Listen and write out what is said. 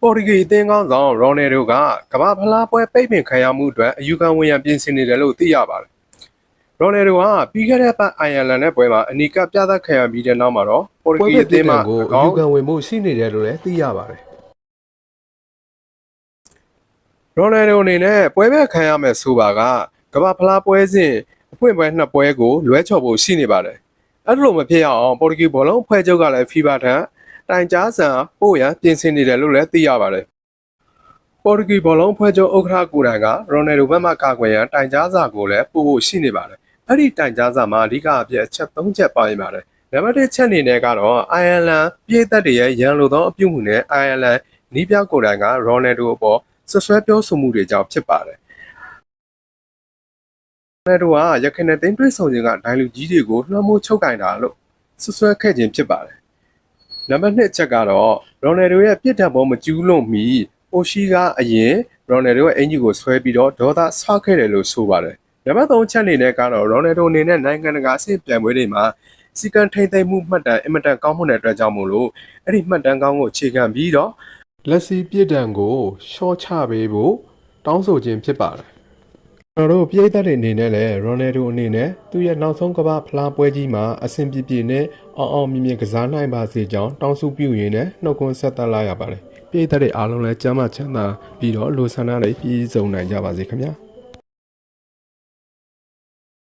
ပေါ်တူဂီအသင်းကောင်းဆောင်ရော်နယ်ဒိုကကမ္ဘာဖလားပွဲပိတ်ပင်ခံရမှုအတွက်အယူခံဝင်ရန်ပြင်ဆင်နေတယ်လို့သိရပါတယ်။ရော်နယ်ဒိုကပြီးခဲ့တဲ့ပတ်အိုင်ယာလန်နဲ့ပွဲမှာအနီကပြသခံရပြီးတဲ့နောက်မှာတော့ပေါ်တူပွဲဂီပအသင်းမှာကိုအအကောယူင်းခံဝင်မှုရှိနေတယ်လို့လည်းသိရပါတယ်ရိုနယ်ဒိုအနေနဲ့ပွဲပဲခံရမယ်ဆိုပါကကမ္ဘာဖလားပွဲစဉ်အဖွင့်ပွဲနှစ်ပွဲကိုလွဲချော်ဖို့ရှိနေပါတယ်။အဲ့လိုမဖြစ်ရအောင်ပေါ်တူဂီဘောလုံးဖွဲ့ချုပ်ကလည်း FIFA ထံ တိုင်ကြားစာပို့ရန်ပြင်ဆင်နေတယ်လို့လည်းသိရပါတယ်။ပေါ်တူဂီဘောလုံးဖွဲ့ချုပ်ဥက္ကဋ္ဌကိုယ်တိုင်ကရိုနယ်ဒိုဘက်မှကာကွယ်ရန်တိုင်ကြားစာကိုလည်းပို့ဖို့ရှိနေပါတယ်။အဲ့ဒီတိုင်ကြားစာမှာအဓိကအပြည့်အချက်၃ချက်ပါနေပါတယ်။နံပါတ်၁ချက်အနေနဲ့ကတော့အိုင်ယာလန်ပြည်သက်တွေရဲ့ရန်လိုသောအပြုအမူနဲ့အိုင်ယာလန်နီးပြကိုယ်တိုင်ကရိုနယ်ဒိုအပေါ်ဆွဆွဲပြောဆိုမှုတွေကြောင့်ဖြစ်ပါတယ်။နယ်ဒိုကရခိုင်နဲ့တင်းတွဲဆောင်ခြင်းကဒိုင်လူကြီးတွေကိုလွှမ်းမိုးချုပ်ကင်တာလို့ဆွဆွဲခဲ့ခြင်းဖြစ်ပါတယ်။ နံပါတ်2အချက်ကတော့ရိုနယ်ဒိုရဲ့ပြစ်ဒဏ်ပေါ်မကျူးလွန်မီအိုရှိကအရင်ရိုနယ်ဒိုရဲ့အင်ဂျီကိုဆွဲပြီးတော့ဒေါသဆွခဲ့တယ်လို့ဆိုပါတယ်။နံပါတ်3အချက်အနေနဲ့ကတော့ရိုနယ်ဒိုအနေနဲ့နိုင်ငံတကာအဆင့်ပြိုင်ပွဲတွေမှာစီကံထိမ့်သိမ့်မှုမှတ်တမ်းအင်မတန်ကောင်းမွန်တဲ့အတွက်ကြောင့်မို့လို့အဲ့ဒီမှတ်တမ်းကောင်းကိုအခြေခံပြီးတော့လက်စီပြစ်ဒဏ်ကိုရှော့ချပေးဖို့တောင်းဆိုခြင်းဖြစ်ပါတယ် ကျွန်တော်တို့ပြည်သက်တွေအနေနဲ့လည်းရိုနယ်ဒိုအနေနဲ့သူ့ရဲ့နောက်ဆုံးကမ္ဘာဖလားပွဲကြီးမှာအဆင်ပြေပြေနဲ့အောင်အောင်မြင်မြင်ကစားနိုင်ပါစေကြောင်းတောင်းဆိုပြုရင်းနဲ့နှုတ်ခွန်းဆက်သလာရပါတယ်ပြည်သက်တွေအားလုံးလည်းကျမ်းမာချမ်းသာပြီးတော့လူဆန္ဒတွေပြည့်စုံနိုင်ကြပါစေခင်ဗျာ